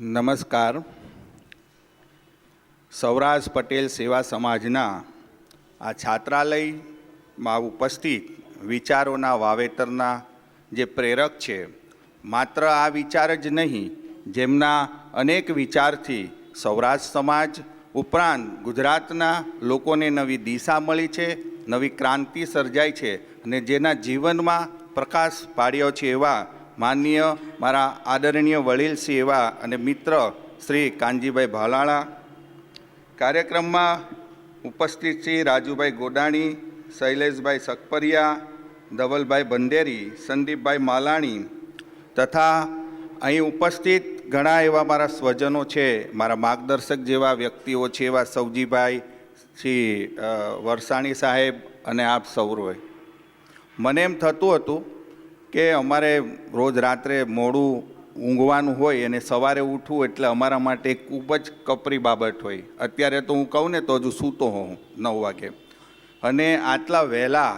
નમસ્કાર. સૌરાષ્ટ્ર પટેલ સેવા સમાજના આ છાત્રાલયમાં ઉપસ્થિત વિચારોના વાવેતરના જે પ્રેરક છે, માત્ર આ વિચાર જ નહીં, જેમના અનેક વિચારથી સૌરાષ્ટ્ર સમાજ ઉપરાંત ગુજરાતના લોકોને નવી દિશા મળી છે, નવી ક્રાંતિ સર્જાઈ છે અને જેના જીવનમાં પ્રકાશ પાડ્યો છે એવા માનનીય મારા આદરણીય વડીલશ્રી એવા અને મિત્ર શ્રી કાનજીભાઈ ભાલાળા. કાર્યક્રમમાં ઉપસ્થિત શ્રી રાજુભાઈ ગોડાણી, શૈલેષભાઈ સકપરિયા, ધવલભાઈ બંડેરી, સંદીપભાઈ માલાણી તથા અહીં ઉપસ્થિત ઘણા એવા મારા સ્વજનો છે, મારા માર્ગદર્શક જેવા વ્યક્તિઓ છે એવા સૌજીભાઈ શ્રી વરસાણી સાહેબ અને આપ સૌરોએ. મને એમ થતું હતું કે અમારે રોજ રાત્રે મોડું ઊંઘવાનું હોય અને સવારે ઉઠવું એટલે અમારા માટે ખૂબ જ કપરી બાબત હોય. અત્યારે તો હું કહું ને તો હજુ સૂતો હોઉં નવ વાગે. અને આટલા વહેલા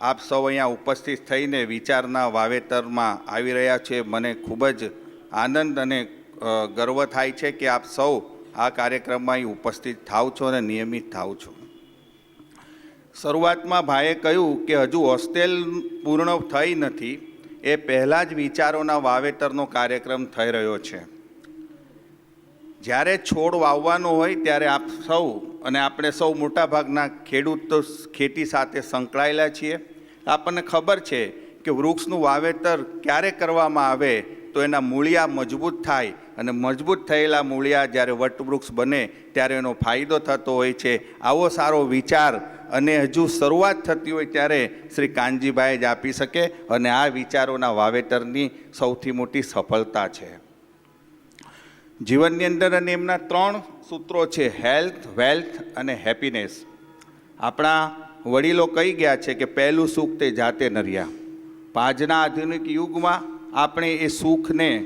આપ સૌ અહીંયા ઉપસ્થિત થઈને વિચારના વાવેતરમાં આવી રહ્યા છે. મને ખૂબ જ આનંદ અને ગર્વ થાય છે કે આપ સૌ આ કાર્યક્રમમાં અહીં ઉપસ્થિત થાવ છો અને નિયમિત થાવ છો. શરૂઆતમાં ભાઈએ કહ્યું કે હજુ હોસ્ટેલ પૂર્ણ થઈ નથી. એ પહેલાં જ વિચારોના વાવેતરનો કાર્યક્રમ થઈ રહ્યો છે. જ્યારે છોડ વાવવાનો હોય ત્યારે આપ સૌ અને આપણે સૌ મોટાભાગના ખેડૂતો ખેતી સાથે સંકળાયેલા છીએ. આપણને ખબર છે કે વૃક્ષનું વાવેતર ક્યારે કરવામાં આવે તો એના મૂળિયા મજબૂત થાય અને મજબૂત થયેલા મૂળિયા જ્યારે વટવૃક્ષ બને ત્યારે એનો ફાયદો થતો હોય છે. આવો સારો વિચાર અને હજુ શરૂઆત થતી હોય ત્યારે શ્રી કાનજીભાઈ જ આપી શકે અને આ વિચારોના વાવેતરની સૌથી મોટી સફળતા છે. જીવનની અંદર અને એમના ત્રણ સૂત્રો છે, હેલ્થ, વેલ્થ અને હેપીનેસ. આપણા વડીલો કહી ગયા છે કે પહેલું સુખ તે જાતે નર્યા. આજના આધુનિક યુગમાં આપણે એ સુખને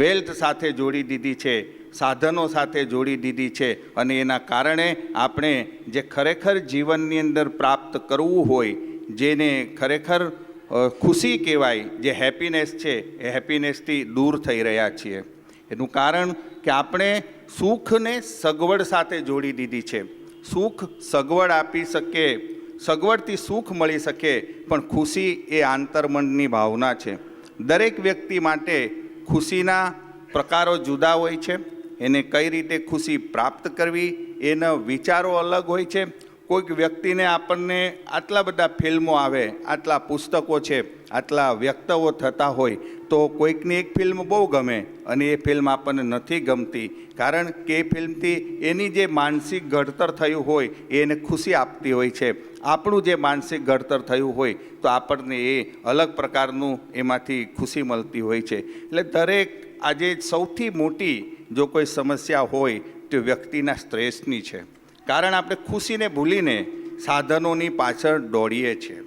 વેલ્થ સાથે જોડી દીધી છે, સાધનો સાથે જોડી દીધી છે અને એના કારણે આપણે જે ખરેખર જીવનની અંદર પ્રાપ્ત કરવું હોય, જેને ખરેખર ખુશી કહેવાય, જે હેપીનેસ છે, એ હેપીનેસથી દૂર થઈ રહ્યા છીએ. એનું કારણ કે આપણે સુખને સગવડ સાથે જોડી દીધી છે. સુખ સગવડ આપી શકે, સગવડથી સુખ મળી શકે, પણ ખુશી એ આંતરમનની ભાવના છે. દરેક વ્યક્તિ માટે ખુશીના પ્રકારો જુદા હોય છે. એને કઈ રીતે ખુશી પ્રાપ્ત કરવી, એના વિચારો અલગ હોય છે. કોઈક વ્યક્તિને આપણને આટલા બધા ફિલ્મો આવે, આટલા પુસ્તકો છે, આટલા વ્યક્તવો થતા હોય, તો કોઈકની એક ફિલ્મ બહુ ગમે અને એ ફિલ્મ આપણને નથી ગમતી. કારણ કે એ ફિલ્મથી એની જે માનસિક ઘડતર થયું હોય, એને ખુશી આપતી હોય છે. આપણું જે માનસિક ઘડતર થયું હોય તો આપણને એ અલગ પ્રકારનું એમાંથી ખુશી મળતી હોય છે. એટલે દરેક આજે સૌથી મોટી જો કોઈ સમસ્યા હોય તો વ્યક્તિના સ્ટ્રેસની છે. કારણ આપણે ખુશીને ભૂલીને સાધનોની પાછળ દોડીએ છીએ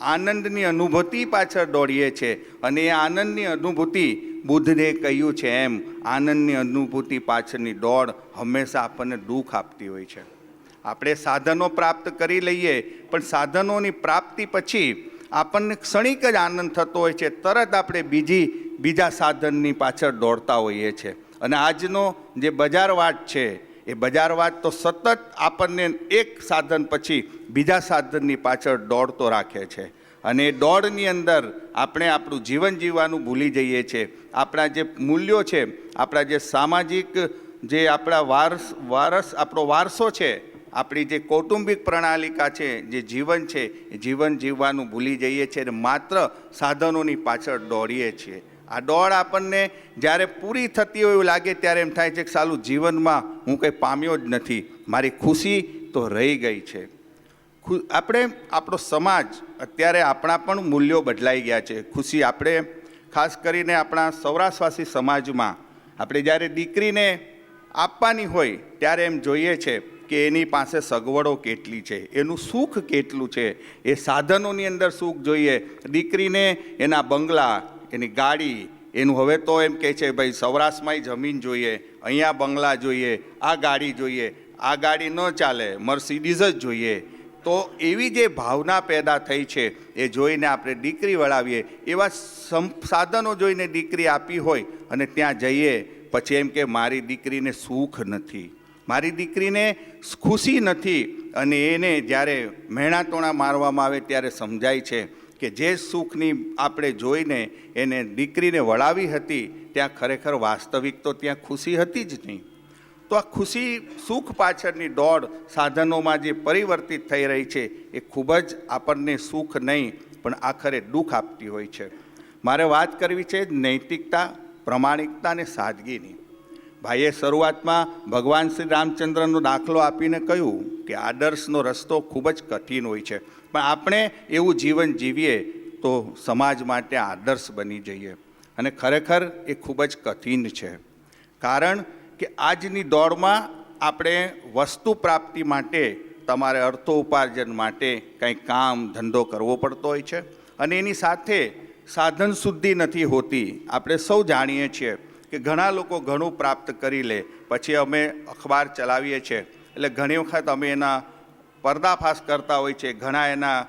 આનંદની અનુભૂતિ પાછળ દોડીએ છીએ અને એ આનંદની અનુભૂતિ બુદ્ધને કહ્યું છે એમ, આનંદની અનુભૂતિ પાછળની દોડ હંમેશા આપણને દુઃખ આપતી હોય છે. આપણે સાધનો પ્રાપ્ત કરી લઈએ, પણ સાધનોની પ્રાપ્તિ પછી આપણને ક્ષણિક જ આનંદ થતો હોય છે, તરત આપણે બીજી, બીજા સાધનની પાછળ દોડતા હોઈએ છીએ અને આજનો જે બજારવાટ છે, એ બજારવાટ તો સતત આપણને એક સાધન પછી બીજા સાધનની પાછળ દોડતો રાખે છે. અને એ દોડની અંદર આપણે આપણું જીવન જીવવાનું ભૂલી જઈએ છીએ આપણા જે મૂલ્યો છે, આપણા જે સામાજિક જે આપણા વારસ વારસ, આપણો વારસો છે આપણી જે કૌટુંબિક પ્રણાલિકા છે, જે જીવન છે, એ જીવન જીવવાનું ભૂલી જઈએ છીએ અને માત્ર સાધનોની પાછળ દોડીએ છીએ. આ દોડ આપણને જ્યારે પૂરી થતી હોય એવું લાગે ત્યારે એમ થાય છે કે સાલું જીવનમાં હું કંઈ પામ્યો જ નથી. મારી ખુશી તો રહી ગઈ છે. આપણે આપણો સમાજ અત્યારે આપણા પણ મૂલ્યો બદલાઈ ગયા છે. ખુશી આપણે, ખાસ કરીને આપણા સૌરાષ્ટ્રવાસી સમાજમાં. આપણે જ્યારે દીકરીને આપવાની હોય ત્યારે એમ જોઈએ છે કે એની પાસે સગવડો કેટલી છે, એનું સુખ કેટલું છે, એ સાધનોની અંદર સુખ જોઈએ. દીકરીને એના બંગલા, એની ગાડી, એનું હવે તો એમ કહે છે, ભાઈ, સૌરાષ્ટ્રમાંય જમીન જોઈએ, અહીંયા બંગલા જોઈએ, આ ગાડી જોઈએ, આ ગાડી ન ચાલે, મર્સિડીઝ જ જોઈએ. તો એવી જે ભાવના પેદા થઈ છે, એ જોઈને આપણે દીકરી વળાવીએ. એવા સાધનો જોઈને દીકરી આપી હોય અને ત્યાં જઈએ, પછી એમ કે, મારી દીકરીને સુખ નથી. મારી દીકરીને ખુશી નથી અને એને જ્યારે મહેણાતોણા મારવામાં આવે ત્યારે સમજાય છે કે જે સુખની આપણે જોઈને એને દીકરીને વળાવી હતી, ત્યાં ખરેખર વાસ્તવિક તો ત્યાં ખુશી હતી જ નહીં. તો આ ખુશી સુખ પાછળની દોડ સાધનોમાં જે પરિવર્તિત થઈ રહી છે, એ ખૂબ જ આપણને સુખ નહીં, પણ આખરે દુઃખ આપતી હોય છે. મારે વાત કરવી છે નૈતિકતા, પ્રમાણિકતા અને સાદગીની. ભાઈએ શરૂઆતમાં ભગવાન શ્રી રામચંદ્રનો દાખલો આપીને કહ્યું કે આદર્શનો રસ્તો ખૂબ જ કઠિન હોય છે. પણ આપણે એવું જીવન જીવીએ તો સમાજ માટે આદર્શ બની જઈએ અને ખરેખર એ ખૂબ જ કઠિન છે. કારણ કે આજની દોડમાં આપણે વસ્તુ પ્રાપ્તિ માટે તમારે અર્થો ઉપાર્જન માટે કંઈ કામ ધંધો કરવો પડતો હોય છે. અને એની સાથે સાધન શુદ્ધિ નથી હોતી. આપણે સૌ જાણીએ છીએ કે ઘણા લોકો ઘણું પ્રાપ્ત કરી લે, પછી અમે અખબાર ચલાવીએ છીએ. એટલે ઘણી વખત અમે એના પર્દાફાશ કરતા હોય છે, ઘણા એના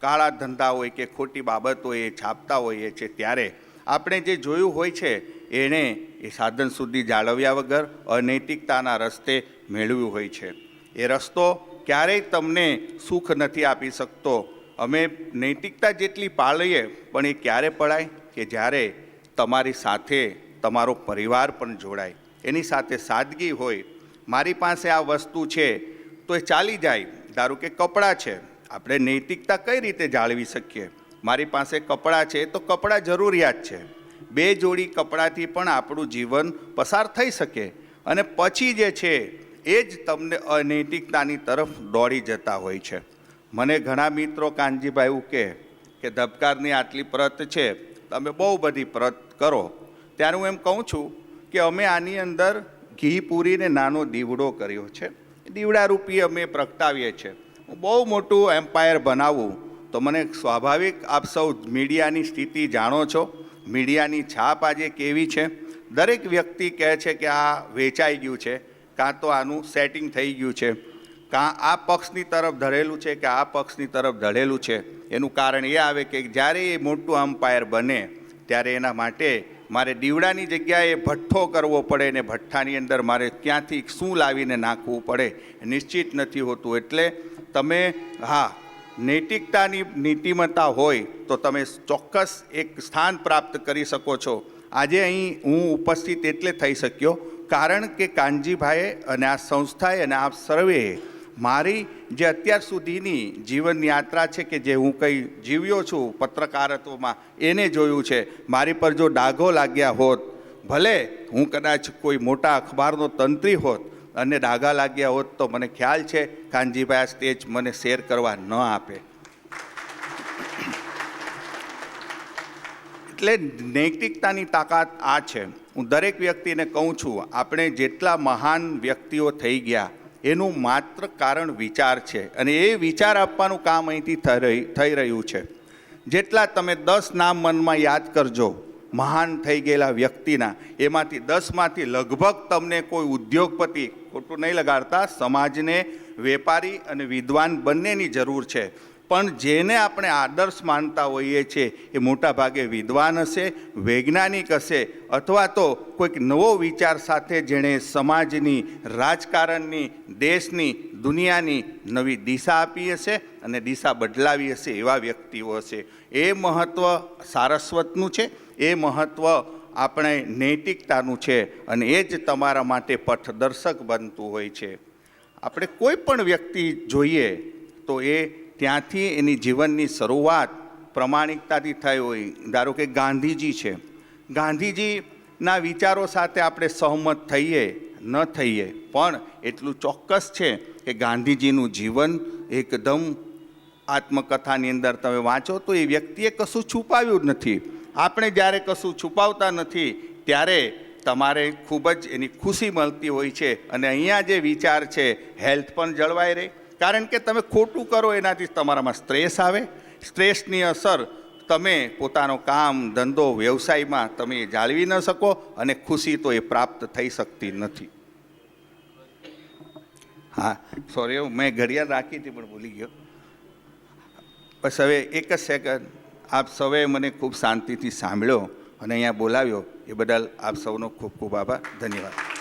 કાળા ધંધા હોય કે ખોટી બાબતો એ છાપતા હોઈએ છે ત્યારે. આપણે જે જોયું હોય છે એણે એ સાધન સુધી જાળવ્યા વગર અનૈતિકતાના રસ્તે મેળવ્યું હોય છે. એ રસ્તો ક્યારેય તમને સુખ નથી આપી શકતો. અમે નૈતિકતા જેટલી પાળીએ, પણ એ ક્યારે પડાય? કે જ્યારે તમારી સાથે તમારો પરિવાર પણ જોડાય. એની સાથે સાદગી હોય, મારી પાસે આ વસ્તુ છે, તો એ ચાલી જાય, ધારો કે કપડાં છે. આપણે નૈતિકતા કઈ રીતે જાળવી શકીએ? મારી પાસે કપડાં છે, તો કપડાં જરૂરિયાત છે. બે જોડી કપડાથી પણ આપણું જીવન પસાર થઈ શકે. અને પછી જે છે, એ જ તમને અનૈતિકતાની તરફ દોડી જતા હોય છે. મને ઘણા મિત્રો કાનજીભાઈ એવું કહે કે, ધબકારની આટલી પ્રત છે, તમે બહુ બધી પ્રત કરો. ત્યારે હું એમ કહું છું કે અમે આની અંદર ઘી પૂરીને નાનો દીવડો કર્યો છે. દીવડા રૂપી અમે પ્રગટાવીએ છીએ હું બહુ મોટું એમ્પાયર બનાવું. તો મને સ્વાભાવિક આપ સૌ મીડિયાની સ્થિતિ જાણો છો. મીડિયાની છાપ આજે કેવી છે? દરેક વ્યક્તિ કહે છે કે આ વેચાઈ ગયું છે. કાં તો આનું સેટિંગ થઈ ગયું છે. કાં આ પક્ષની તરફ ધરેલું છે કે આ પક્ષની તરફ ધરેલું છે? એનું કારણ એ આવે કે જ્યારે એ મોટું અમ્પાયર બને, ત્યારે એના માટે મારે દીવડાની જગ્યાએ ભઠ્ઠો કરવો પડે ને ભઠ્ઠાની અંદર મારે ક્યાંથી શું લાવીને નાખવું પડે, નિશ્ચિત નથી હોતું. એટલે તમે, હા, નૈતિકતાની નીતિમત્તા હોય તો તમે ચોક્કસ એક સ્થાન પ્રાપ્ત કરી શકો છો. આજે અહીં હું ઉપસ્થિત એટલે થઈ શક્યો, કારણ કે કાનજીભાઈએ અને આ સંસ્થાએ અને આપ સર્વેએ મારી જે અત્યાર સુધીની જીવન યાત્રા છે કે જે હું કંઈ જીવ્યો છું પત્રકારત્વમાં, એને જોયું છે. મારી પર જો ડાઘો લાગ્યા હોત, ભલે હું કદાચ કોઈ મોટા અખબારનો તંત્રી હોત અને ડાઘા લાગ્યા હોત તો મને ખ્યાલ છે કાનજીભાઈ આ સ્ટેજ મને શેર કરવા ન આપે. એટલે નૈતિકતાની તાકાત આ છે. હું દરેક વ્યક્તિને કહું છું, આપણે જેટલા મહાન વ્યક્તિઓ થઈ ગયા એનું માત્ર કારણ વિચાર છે અને એ વિચાર આપવાનું કામ અહીંથી થઈ રહી, થઈ રહ્યું છે. જેટલા તમે દસ નામ મનમાં યાદ કરજો, મહાન થઈ ગયેલા વ્યક્તિના, એમાંથી દસમાંથી લગભગ તમને કોઈ ઉદ્યોગપતિ ખોટું નહીં લગાડતા, સમાજને વેપારી અને વિદ્વાન બંનેની જરૂર છે. પણ જેને આપણે આદર્શ માનતા હોઈએ છીએ, એ મોટાભાગે વિદ્વાન હશે, વૈજ્ઞાનિક હશે, અથવા તો કોઈક નવો વિચાર સાથે જેણે સમાજની, રાજકારણની, દેશની, દુનિયાની નવી દિશા આપી હશે અને દિશા બદલાવી હશે એવા વ્યક્તિઓ હશે. એ મહત્ત્વ સારસ્વતનું છે, એ મહત્ત્વ આપણે નૈતિકતાનું છે અને એ જ તમારા માટે પથદર્શક બનતું હોય છે. આપણે કોઈ પણ વ્યક્તિ જોઈએ તો એ ત્યાંથી એની જીવનની શરૂઆત પ્રમાણિકતાથી થઈ હોય. ધારો કે ગાંધીજી છે. ગાંધીજીના વિચારો સાથે આપણે સહમત થઈએ, ન થઈએ, પણ એટલું ચોક્કસ છે કે ગાંધીજીનું જીવન એકદમ આત્મકથાની અંદર તમે વાંચો તો એ વ્યક્તિએ કશું છુપાવ્યું જ નથી. આપણે જ્યારે કશું છુપાવતા નથી, ત્યારે તમારે ખૂબ જ એની ખુશી મળતી હોય છે. અને અહીંયા જે વિચાર છે હેલ્થ પણ જળવાઈ રહે. કારણ કે તમે ખોટું કરો એનાથી તમારામાં સ્ટ્રેસ આવે. સ્ટ્રેસની અસર તમે પોતાનો કામ, ધંધો, વ્યવસાયમાં તમે જાળવી ન શકો અને ખુશી તો એ પ્રાપ્ત થઈ શકતી નથી. હા સોરી મેં ઘડિયાળ રાખી હતી પણ ભૂલી ગયો. બસ હવે એક જ સેકન્ડ આપ સૌએ મને ખૂબ શાંતિથી સાંભળ્યો અને અહીંયા બોલાવ્યો. એ બદલ આપ સૌનો ખૂબ ખૂબ આભાર. ધન્યવાદ.